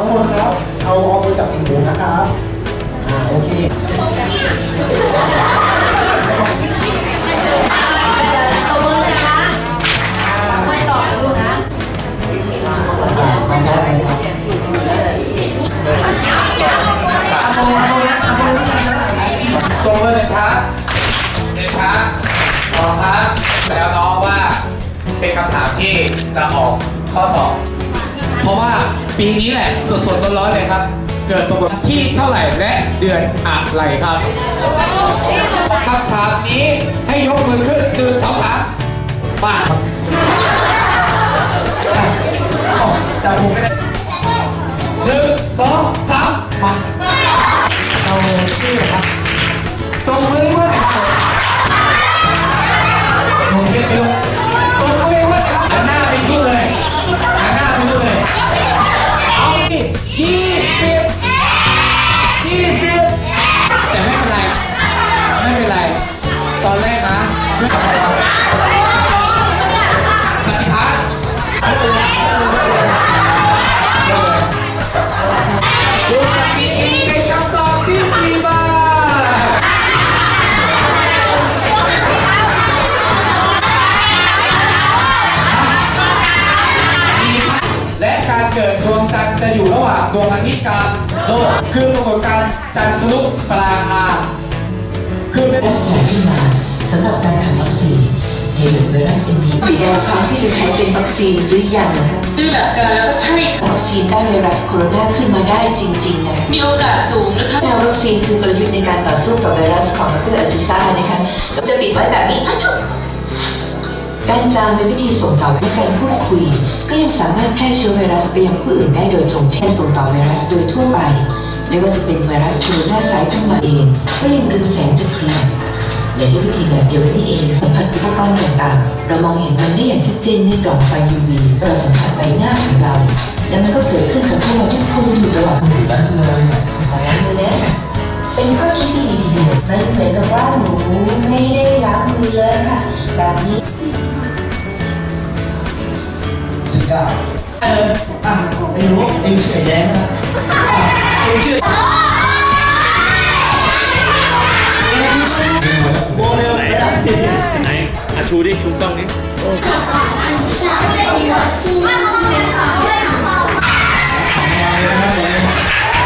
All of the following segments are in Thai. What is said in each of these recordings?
ทั้งหมดครับเอาเอามือจับติ่งหูนะครับอ่าโอเคตัวมือนะคะไม่ต่อนะลูกนะอ่าทำได้ไหมครับตัวมือหนึ่งครับหนึ่งครับสองครับแล้วน้องว่าเป็นคำถามที่จะออกข้อสอบเพราะว่า ปีนี้แหละสดๆร้อนๆเลยครับ เกิดปรากฏที่เท่าไหร่และเดือนอะไรครับคำถามนี้ให้ยกมือขึ้นหนึ่งสองสามมาจับหูไม่ได้หนึ่งสองสามมาเอาชื่อครับตรงมือว่าไงครั ไม่เป็นไร ตอนแรกนะเพื่อนกับเราปฏิพัฒน์ดูปฏิทินเป็นคำตอบที่ดีมากและการเกิดดวงจันทร์จะอยู่ระหว่างดวงอาทิตย์กับโลกคือปรากฏการณ์จันทรุปราคา คือเป็นและที่มาสำหรับการทำวัคซีนเฮลิโอไวรัสเอ็มพีสีแดงพร้อมที่จะใช้เป็นวัคซีนหรือยังนะคะด้วยหลักการแล้วก็ใช่วัคซีนต้านไวรัสโคโรนาขึ้นมาได้จริงๆนะมีโอกาสสูงนะคะแนววัคซีนคือกลยุทธ์ในการต่อสู้กับไวรัสของดรอซิซ่านะคะจะปิดไว้แบบนี้จุ๊บการจามเป็นวิธีส่งต่อและการพูดคุย ก็ยังสามารถแพร่เชื้อไวรัสไปยังผู้อื่นได้โดยตรงเช่นส่งต่อไวรัสโดยทั่ว ไม่ว่าจะเป็นไวรัสโคโรนาสายพันธุ์ใหม่เองก็ยังดึงแสงจากเทียนและด้วยวิธีแบบเดียวกันนี่เองสัมผัสอุปกรณ์ต่างๆเรามองเห็นมันได้อย่างชัดเจนในกล่องไฟ UV เราสัมผัสใบหน้าของเรา และมันก็เกิดขึ้นกับพวกเราทุกคนอยู่ตลอดอยู่นั้นเลยขอย้ำเลยนะเป็นข้อคิดที่ดีๆมันเหมือนกับว่าหนูไม่ได้ล้างมือเลยค่ะแบบนี้สิบเก้าเอออะไม่รู้เองชื่อไอ้แดงนะ ไหนอะชูดิชูกล้องนี้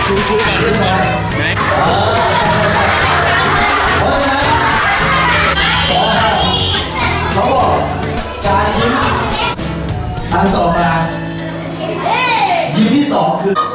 ชูชูกันชูกันไหนเขาบอกการยิ้มอันงต่อมายิ้มที่สองคือ